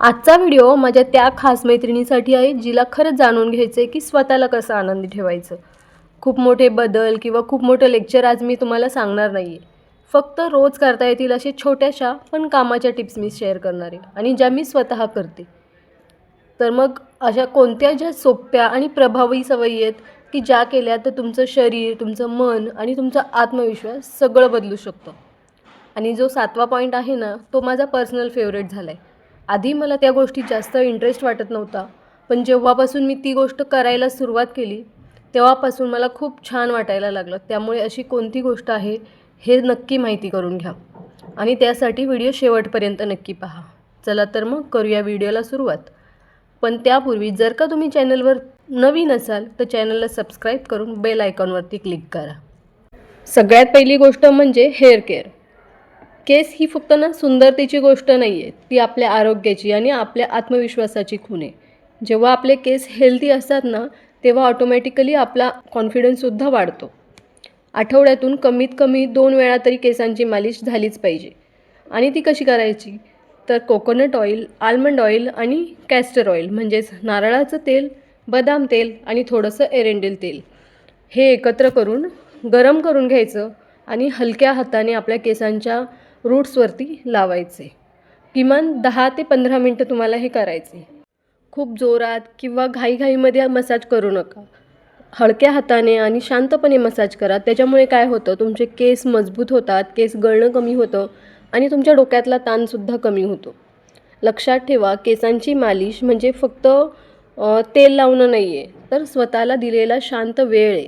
आजचा व्हिडिओ माझ्या त्या खास मैत्रिणीसाठी आहे जिला खरंच जाणून घ्यायचं आहे की स्वतःला कसं आनंदी ठेवायचं. खूप मोठे बदल किंवा खूप मोठं लेक्चर आज मी तुम्हाला सांगणार नाही आहे फक्त रोज करता येतील असे छोट्याशा पण कामाच्या टिप्स मी शेअर करणार आहे आणि ज्या मी स्वतः करते. तर मग अशा कोणत्या ज्या सोप्या आणि प्रभावी सवयी आहेत की ज्या केल्या तर तुमचं शरीर तुमचं मन आणि तुमचा आत्मविश्वास सगळं बदलू शकतं? आणि जो सातवा पॉईंट आहे ना तो माझा पर्सनल फेवरेट झाला आहे आधी मला त्या गोष्टीत जास्त इंटरेस्ट वाटत नव्हता. पण जेव्हापासून मी ती गोष्ट करायला सुरुवात केली तेव्हापासून मला खूप छान वाटायला लागलं. त्यामुळे अशी कोणती गोष्ट आहे हे नक्की माहिती करून घ्या. आणि त्यासाठी व्हिडिओ शेवटपर्यंत नक्की पहा. चला तर मग करूया व्हिडिओला सुरुवात. पण त्यापूर्वी जर का तुम्ही चॅनलवर नवीन असाल तर चॅनलला सबस्क्राईब करून बेल आयकॉनवरती क्लिक करा. सगळ्यात पहिली गोष्ट म्हणजे हेअर केअर. केस ही फक्त ना सुंदरतेची गोष्ट नाही आहे ती आपल्या आरोग्याची आणि आपल्या आत्मविश्वासाची खून आहे. जेव्हा आपले केस हेल्दी असतात ना तेव्हा ऑटोमॅटिकली आपला कॉन्फिडन्ससुद्धा वाढतो. आठवड्यातून कमीत कमी दोन वेळा तरी केसांची मालिश झालीच पाहिजे. आणि ती कशी करायची? तर कोकोनट ऑइल आल्मंड ऑइल आणि कॅस्टर ऑइल म्हणजेच नारळाचं तेल बदाम तेल आणि थोडंसं एरेंडेल तेल. हे एकत्र करून गरम करून घ्यायचं आणि हलक्या हाताने आपल्या केसांच्या रूट्सवरती लावायचे. किमान दहा ते पंधरा मिनटं तुम्हाला हे करायचे. खूप जोरात किंवा घाईघाईमध्ये मसाज करू नका. हलक्या हाताने आणि शांतपणे मसाज करा. त्याच्यामुळे काय होतं तुमचे केस मजबूत होतात केस गळणं कमी होतं आणि तुमच्या डोक्यातला ताणसुद्धा कमी होतो. लक्षात ठेवा केसांची मालिश म्हणजे फक्त तेल लावणं नाही आहे तर स्वतःला दिलेला शांत वेळ आहे.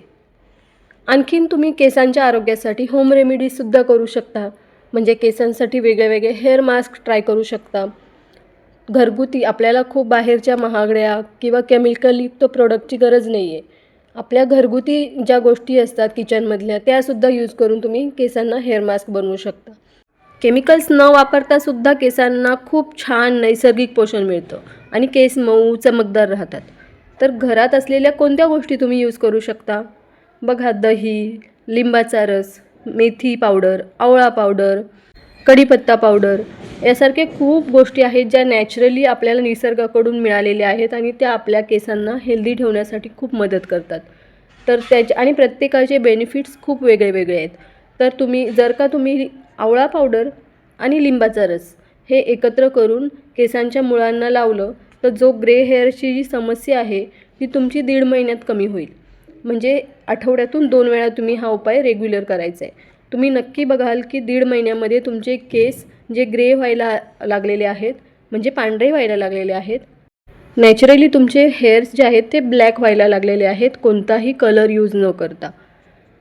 आणखीन तुम्ही केसांच्या आरोग्यासाठी होम रेमेडीजसुद्धा करू शकता. म्हणजे केसांसाठी वेगळे वेगळे हेअर मास्क ट्राय करू शकता. घरगुती आपल्याला खूप बाहेरच्या महागड्या किंवा केमिकलयुक्त प्रोडक्टची गरज नाही आहे आपल्या घरगुती ज्या गोष्टी असतात किचनमधल्या त्यासुद्धा यूज करून तुम्ही केसांना हेअर मास्क बनवू शकता. केमिकल्स न वापरता सुद्धा केसांना खूप छान नैसर्गिक पोषण मिळतं आणि केस मऊ चमकदार राहतात. तर घरात असलेल्या कोणत्या गोष्टी तुम्ही यूज करू शकता? बघा दही लिंबाचा रस मेथी पावडर आवळा पावडर कढीपत्ता पावडर यासारखे खूप गोष्टी आहेत ज्या नॅचरली आपल्याला निसर्गाकडून मिळालेल्या आहेत आणि त्या आपल्या केसांना हेल्दी ठेवण्यासाठी खूप मदत करतात. तर त्याचे आणि प्रत्येकाचे बेनिफिट्स खूप वेगळे वेगळे आहेत. तर तुम्ही जर का तुम्ही आवळा पावडर आणि लिंबाचा रस हे एकत्र करून केसांच्या मुळांना लावलं तर जो ग्रे हेअरची जी समस्या आहे ती तुमची दीड महिन्यात कमी होईल. म्हणजे आठवड्यातून दोन वेळा तुम्ही हा उपाय रेग्युलर करायचा आहे तुम्ही नक्की बघाल की दीड महिन्यामध्ये तुमचे केस जे ग्रे व्हायला लागलेले आहेत म्हणजे पांढरे व्हायला लागलेले आहेत नॅचरली तुमचे हेअर्स जे आहेत ते ब्लॅक व्हायला लागलेले आहेत कोणताही कलर यूज न करता.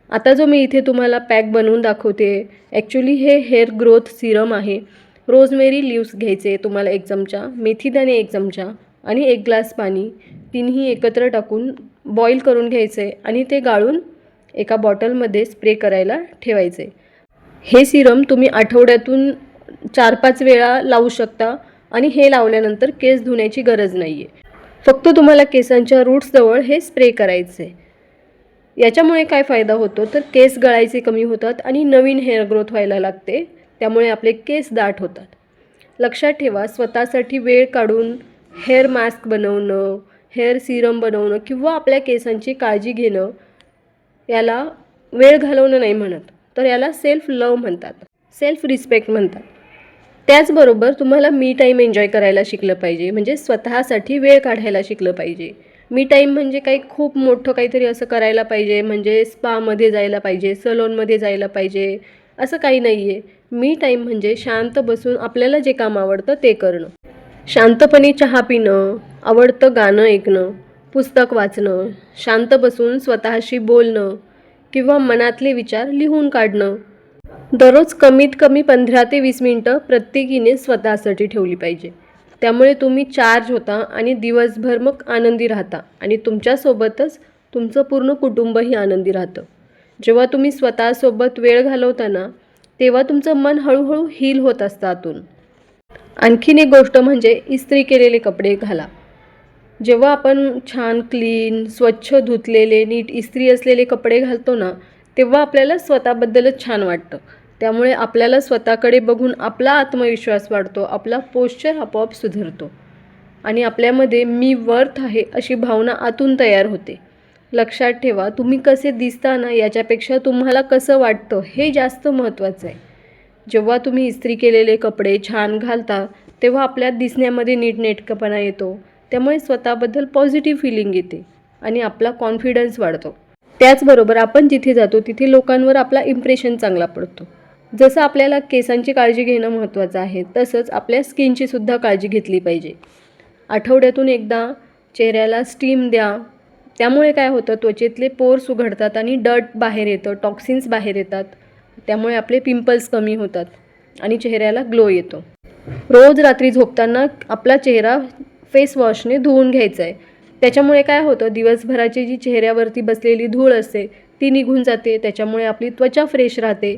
आता जो मी इथे तुम्हाला पॅक बनवून दाखवते ॲक्च्युली हे हेअर ग्रोथ सिरम आहे. रोजमेरी लिव्स घ्यायचे तुम्हाला एक चमचा मेथीदाणे एक चमचा आणि एक ग्लास पाणी तिन्ही एकत्र टाकून बॉईल करून घ्यायचे आणि ते गाळून एका बॉटलमध्ये स्प्रे करायला ठेवायचे. हे सिरम तुम्ही आठवड्यातून चार पाच वेळा लावू शकता आणि हे लावल्यानंतर केस धुण्याची गरज नाही आहे फक्त तुम्हाला केसांच्या रूट्सजवळ हे स्प्रे करायचे. याच्यामुळे काय फायदा होतो? तर केस गळायचे कमी होतात आणि नवीन हेअर ग्रोथ व्हायला लागते. त्यामुळे आपले केस दाट होतात. लक्षात ठेवा स्वतःसाठी वेळ काढून हेअर मास्क बनवणं हेअर सिरम बनवणं किंवा आपल्या केसांची काळजी घेणं याला वेळ घालवणं नाही म्हणत. तर याला सेल्फ लव म्हणतात. सेल्फ रिस्पेक्ट म्हणतात. त्याचबरोबर तुम्हाला मी टाईम एन्जॉय करायला शिकलं पाहिजे. म्हणजे स्वतःसाठी वेळ काढायला शिकलं पाहिजे. मी टाईम म्हणजे काही खूप मोठं काहीतरी असं करायला पाहिजे. म्हणजे स्पामध्ये जायला पाहिजे सलोनमध्ये जायला पाहिजे. असं काही नाही आहे मी टाईम म्हणजे शांत बसून आपल्याला जे काम आवडतं ते करणं. शांतपणे चहा पिणं आवडतं गाणं ऐकणं पुस्तक वाचणं शांत बसून स्वतःशी बोलणं किंवा मनातले विचार लिहून काढणं. दररोज कमीत कमी पंधरा ते वीस मिनटं प्रत्येकीने स्वतःसाठी ठेवली पाहिजे. त्यामुळे तुम्ही चार्ज होता आणि दिवसभर मग आनंदी राहता आणि तुमच्यासोबतच तुमचं पूर्ण कुटुंबही आनंदी राहतं. जेव्हा तुम्ही स्वतःसोबत वेळ घालवता ना तेव्हा तुमचं मन हळूहळू हील होत असतं आतून. आणखीन एक गोष्ट म्हणजे इस्त्री केलेले कपडे घाला. जेव्हा आपण छान क्लीन स्वच्छ धुतलेले नीट इस्त्री असलेले कपडे घालतो ना तेव्हा आपल्याला स्वतःबद्दलच छान वाटतं. त्यामुळे आपल्याला स्वतःकडे बघून आपला आत्मविश्वास वाढतो आपला पोश्चर आपोआप सुधारतो. आणि आपल्यामध्ये मी वर्थ आहे अशी भावना आतून तयार होते. लक्षात ठेवा तुम्ही कसे दिसता ना याच्यापेक्षा तुम्हाला कसं वाटतं हे जास्त महत्त्वाचं आहे. जेव्हा तुम्ही इस्त्री केलेले कपडे छान घालता तेव्हा आपल्या दिसण्यामध्ये नीटनेटकपणा येतो. त्यामुळे स्वतःबद्दल पॉझिटिव्ह फिलिंग येते आणि आपला कॉन्फिडन्स वाढतो. त्याचबरोबर आपण जिथे जातो तिथे लोकांवर आपला इम्प्रेशन चांगला पडतो. जसं आपल्याला केसांची काळजी घेणं महत्त्वाचं आहे तसंच आपल्या स्किनची सुद्धा काळजी घेतली पाहिजे. आठवड्यातून एकदा चेहऱ्याला स्टीम द्या. त्यामुळे काय होतं त्वचेतले पोर्स उघडतात आणि डट बाहेर येतं टॉक्सिन्स बाहेर येतात. त्यामुळे आपले पिंपल्स कमी होतात आणि चेहऱ्याला ग्लो येतो. रोज रात्री झोपताना आपला चेहरा फेस वॉशने धुवून घ्यायचा आहे. त्याच्यामुळे काय होतं दिवसभराची जी चेहऱ्यावरती बसलेली धूळ असते ती निघून जाते त्याच्यामुळे आपली त्वचा फ्रेश राहते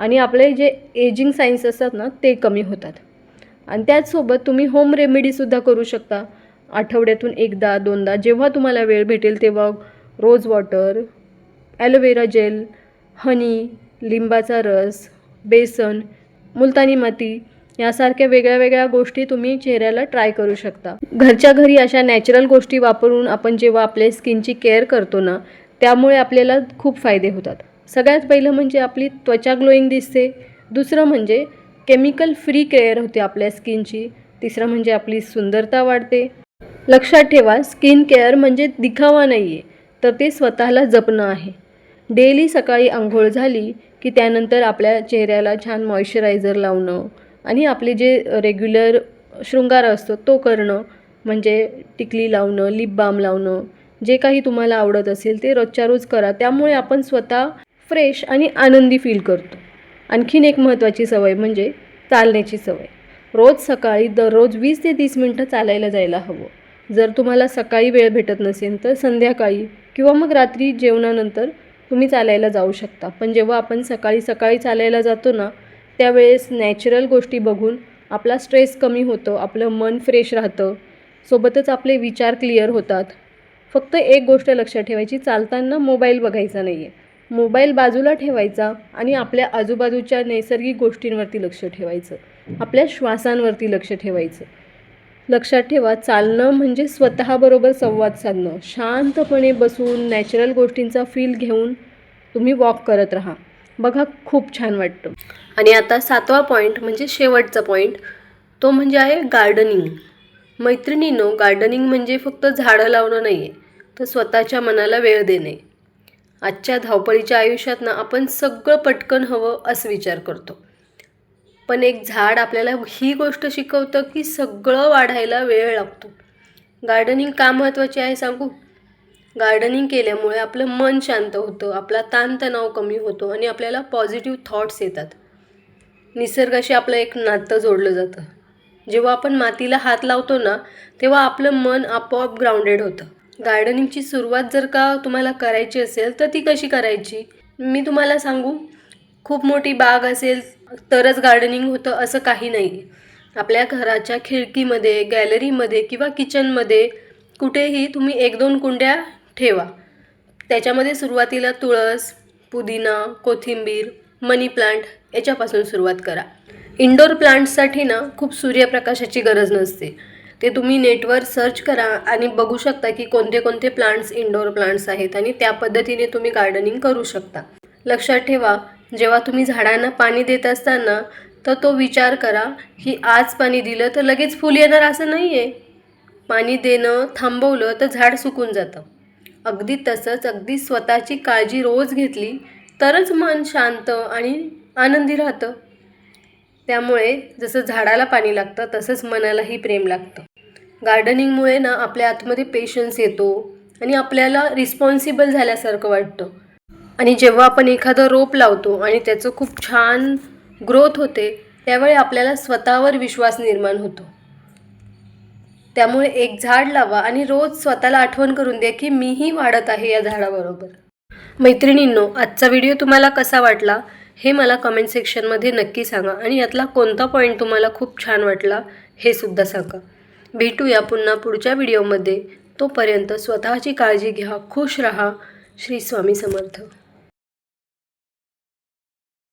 आणि आपले जे एजिंग साईन्स असतात ना ते कमी होतात. आणि त्याचसोबत तुम्ही होम रेमेडीसुद्धा करू शकता. आठवड्यातून एकदा दोनदा जेव्हा तुम्हाला वेळ भेटेल तेव्हा रोज water aloe vera gel honey लिंबाचा रस बेसन मुलतानी माती यासारख्या वेगळ्या वेगळ्या गोष्टी तुम्ही चेहऱ्याला ट्राय करू शकता. घरच्या घरी अशा नॅचरल गोष्टी वापरून आपण जेव्हा आपल्या स्किनची केअर करतो ना त्यामुळे आपल्याला खूप फायदे होतात. सगळ्यात पहिलं म्हणजे आपली त्वचा ग्लोईंग दिसते. दुसरं म्हणजे केमिकल फ्री केअर होते आपल्या स्किनची तिसरं म्हणजे आपली सुंदरता वाढते. लक्षात ठेवा स्किन केअर म्हणजे दिखावा नाही आहे तर ते स्वतःला जपणं आहे. डेली सकाळी आंघोळ झाली की त्यानंतर आपल्या चेहऱ्याला छान मॉइश्चरायझर लावणं आणि आपले जे रेग्युलर शृंगार असतो तो करणं म्हणजे टिकली लावणं लिप बाम लावणं जे काही तुम्हाला आवडत असेल ते रोजच्या रोज करा. त्यामुळे आपण स्वतः फ्रेश आणि आनंदी फील करतो. आणखीन एक महत्त्वाची सवय म्हणजे चालण्याची सवय. रोज सकाळी दररोज वीस ते तीस मिनटं चालायला जायला हवं. जर तुम्हाला सकाळी वेळ भेटत नसेल तर संध्याकाळी किंवा मग रात्री जेवणानंतर तुम्ही चालायला जाऊ शकता. पण जेव्हा आपण सकाळी सकाळी चालायला जातो ना त्यावेळेस नॅचरल गोष्टी बघून आपला स्ट्रेस कमी होतो आपलं मन फ्रेश राहतं सोबतच आपले विचार क्लिअर होतात. फक्त एक गोष्ट लक्षात ठेवायची चालताना मोबाईल बघायचा नाही आहे मोबाईल बाजूला ठेवायचा आणि आपल्या आजूबाजूच्या नैसर्गिक गोष्टींवरती लक्ष ठेवायचं. आपल्या श्वासांवरती लक्ष ठेवायचं. लक्षात ठेवा चालणं म्हणजे स्वतःबरोबर संवाद साधणं. शांतपणे बसून नॅचरल गोष्टींचा फील घेऊन तुम्ही वॉक करत राहा. बघा खूप छान वाटतं. आणि आता सातवा पॉईंट म्हणजे शेवटचा पॉईंट तो म्हणजे आहे गार्डनिंग मैत्रिणींनो गार्डनिंग म्हणजे फक्त झाडं लावणं नाही आहे तर स्वतःच्या मनाला वेळ देणे. आजच्या धावपळीच्या आयुष्यात ना आपण सगळं पटकन हवं असं विचार करतो. पण एक झाड आपल्याला ही गोष्ट शिकवतं की सगळं वाढायला वेळ लागतो. गार्डनिंग का महत्त्वाची आहे सांगू? गार्डनिंग केल्यामुळे आपलं मन शांत होतं आपला ताणतणाव कमी होतो आणि आपल्याला पॉझिटिव्ह थॉट्स येतात. निसर्गाशी आपलं एक नातं जोडलं जातं. जेव्हा आपण मातीला हात लावतो ना तेव्हा आपलं मन आपोआप ग्राउंडेड होतं. गार्डनिंगची सुरुवात जर का तुम्हाला करायची असेल तर ती कशी करायची? मी तुम्हाला सांगू. खूप मोठी बाग असेल तरच गार्डनिंग होतं असं काही नाही. आपल्या घराच्या खिडकीमध्ये गॅलरीमध्ये किंवा किचनमध्ये कुठेही तुम्ही एक दोन कुंड्या ठेवा. त्याच्यामध्ये सुरुवातीला तुळस पुदिना कोथिंबीर मनी प्लांट याच्यापासून सुरुवात करा. इंडोर प्लांट्ससाठी ना खूप सूर्यप्रकाशाची गरज नसते. ते तुम्ही नेटवर सर्च करा आणि बघू शकता की कोणते कोणते प्लांट्स इंडोर प्लांट्स आहेत आणि त्या पद्धतीने तुम्ही गार्डनिंग करू शकता. लक्षात ठेवा जेव्हा तुम्ही झाडांना पाणी देत असताना तर तो विचार करा की आज पाणी दिलं तर लगेच फुल येणार असं नाही आहे पाणी देणं थांबवलं तर झाड सुकून जातं. अगदी तसंच अगदी स्वतःची काळजी रोज घेतली तरच मन शांत आणि आनंदी राहतं. त्यामुळे जसं झाडाला पाणी लागतं तसंच मनालाही प्रेम लागतं. गार्डनिंगमुळे ना आपल्या आतमध्ये पेशन्स येतो आणि आपल्याला रिस्पॉन्सिबल झाल्यासारखं वाटतं. आणि जेव्हा आपण एखादं रोप लावतो आणि त्याचं खूप छान ग्रोथ होते त्यावेळी आपल्याला स्वतःवर विश्वास निर्माण होतो. त्यामुळे एक झाड लावा आणि रोज स्वतःला आठवण करून द्या की मीही वाढत आहे या झाडाबरोबर. मैत्रिणींनो आजचा व्हिडिओ तुम्हाला कसा वाटला हे मला कमेंट सेक्शनमध्ये नक्की सांगा आणि यातला कोणता पॉईंट तुम्हाला खूप छान वाटला हे सुद्धा सांगा. भेटूया पुन्हा पुढच्या व्हिडिओमध्ये. तोपर्यंत स्वतःची काळजी घ्या खुश राहा. श्री स्वामी समर्थ.